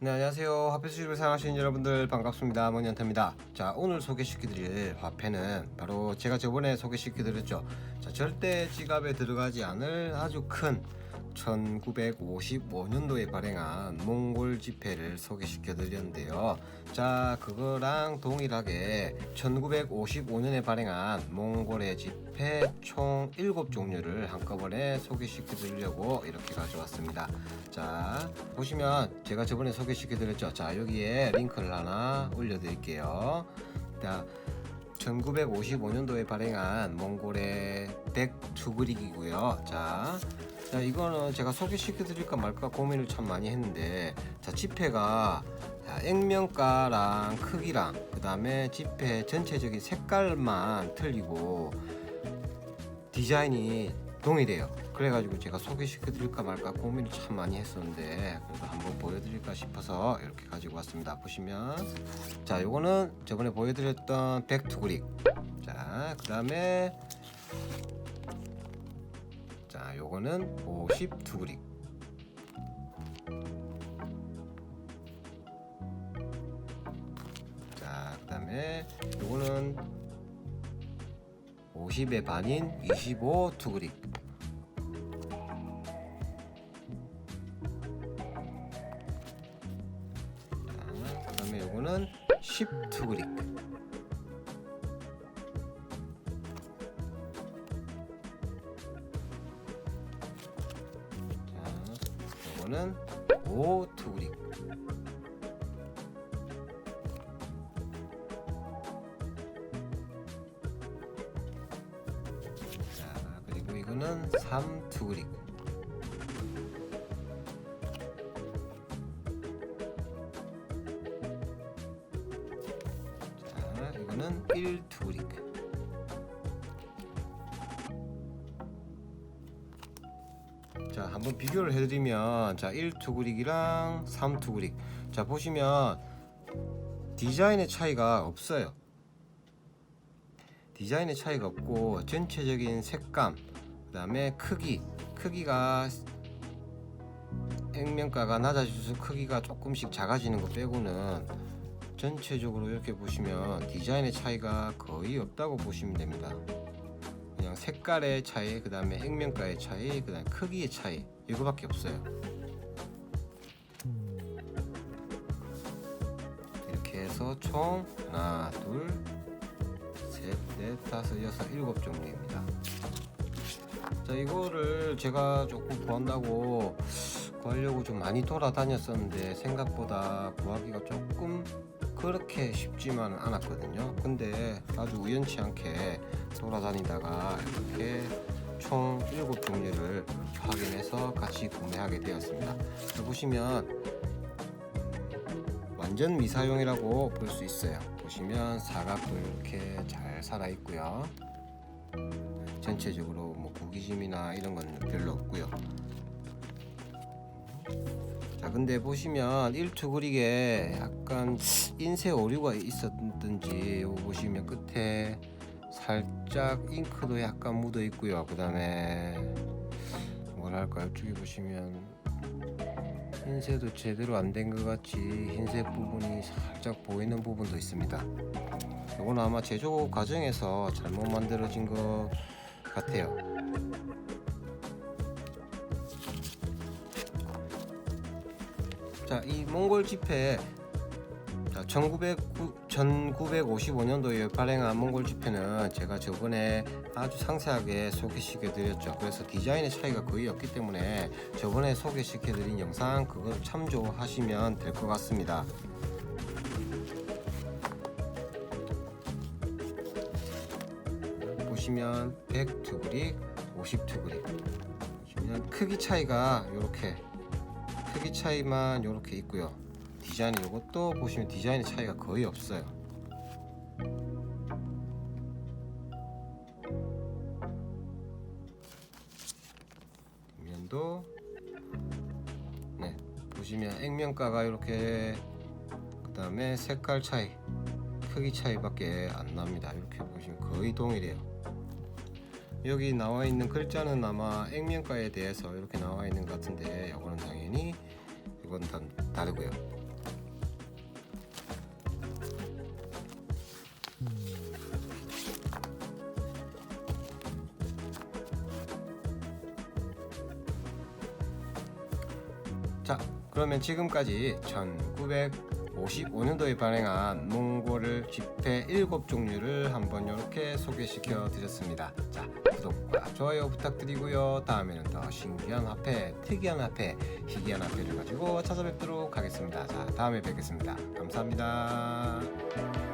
네, 안녕하세요. 화폐 수집을 사용하시는 여러분들 반갑습니다. mon연태입니다. 자, 오늘 소개시켜드릴 화폐는 바로 제가 저번에 소개시켜드렸죠. 자, 절대 지갑에 들어가지 않을 아주 큰 1955년도에 발행한 몽골 지폐를 소개시켜 드렸는데요. 자, 그거랑 동일하게 1955년에 발행한 몽골의 지폐 총 7종류를 한꺼번에 소개시켜 드리려고 이렇게 가져왔습니다. 자, 보시면 제가 저번에 소개시켜 드렸죠. 자, 여기에 링크를 하나 올려 드릴게요. 자, 1955년도에 발행한 몽골의 백투그릭이고요. 자, 자, 이거는 제가 소개시켜 드릴까 말까 고민을 참 많이 했는데, 자, 지폐가 자, 액면가랑 크기랑 그 다음에 지폐 전체적인 색깔만 틀리고 디자인이 동일해요. 그래가지고 제가 소개시켜 드릴까 말까 고민을 참 많이 했었는데 그래도 한번 보여드릴까 싶어서 이렇게 가지고 왔습니다. 보시면 자, 요거는 저번에 보여드렸던 백투그릭. 자, 그 다음에 자, 요거는 52그릭. 자, 그 다음에 요거는 50의 반인 25 투그릭. 자, 그 다음에 요거는 10 투그릭. 요거는 5 투그릭. 자, 그리고 이거는 3 투그릭. 자, 이거는 1 투그릭. 한번 비교를 해드리면, 자, 1 투그릭이랑 3 투그릭. 자, 보시면 디자인의 차이가 없어요. 디자인의 차이가 없고 전체적인 색감, 그 다음에 크기, 크기가 액면가가 낮아져서 크기가 조금씩 작아지는 거 빼고는 전체적으로 이렇게 보시면 디자인의 차이가 거의 없다고 보시면 됩니다. 그냥 색깔의 차이, 그 다음에 액면가의 차이, 그 다음에 크기의 차이 이거밖에 없어요. 이렇게 해서 총 하나, 둘, 셋, 넷, 다섯, 여섯, 일곱 종류입니다. 자, 이거를 제가 조금 구한다고 구하려고 좀 많이 돌아다녔었는데 생각보다 구하기가 조금 그렇게 쉽지만은 않았거든요. 근데 아주 우연치 않게 돌아다니다가 이렇게 총 일곱 종류를 확인해서 같이 구매하게 되었습니다. 자, 보시면 완전 미사용이라고 볼 수 있어요. 보시면 사각도 이렇게 잘 살아 있고요. 전체적으로 뭐 구기짐이나 이런 건 별로 없고 자, 근데 보시면 1투 그릭에 약간 인쇄 오류가 있었든지 보시면 끝에 살짝 잉크도 약간 묻어 있고요. 그 다음에 뭐랄까 이쪽에 보시면 흰색도 제대로 안 된 것 같이 흰색 부분이 살짝 보이는 부분도 있습니다. 이건 아마 제조 과정에서 잘못 만들어진 것 같아요. 자, 이 몽골 자, 1900, 1955년도에 발행한 몽골 지폐는 제가 저번에 아주 상세하게 소개시켜 드렸죠. 그래서 디자인의 차이가 거의 없기 때문에 저번에 소개시켜 드린 영상 그걸 참조하시면 될 것 같습니다. 보시면 100 투그릭, 50 투그릭 보시면 크기 차이가 이렇게 크기 차이만 이렇게 있고요. 디자인 이것도 보시면 디자인의 차이가 거의 없어요. 뒷면도 네 보시면 액면가가 이렇게 그 다음에 색깔 차이 크기 차이밖에 안 납니다. 이렇게 보시면 거의 동일해요. 여기 나와 있는 글자는 아마 액면가에 대해서 이렇게 나와 있는 것 같은데 이거는 당연히 이건 다 다르고요. 자, 그러면 지금까지 1955년도에 발행한 몽골을 집회 7 종류를 한번 이렇게 소개시켜 드렸습니다. 자, 구독과 좋아요 부탁드리고요. 다음에는 더 신기한 화폐, 특이한 화폐, 희귀한 화폐를 가지고 찾아뵙도록 하겠습니다. 자, 다음에 뵙겠습니다. 감사합니다.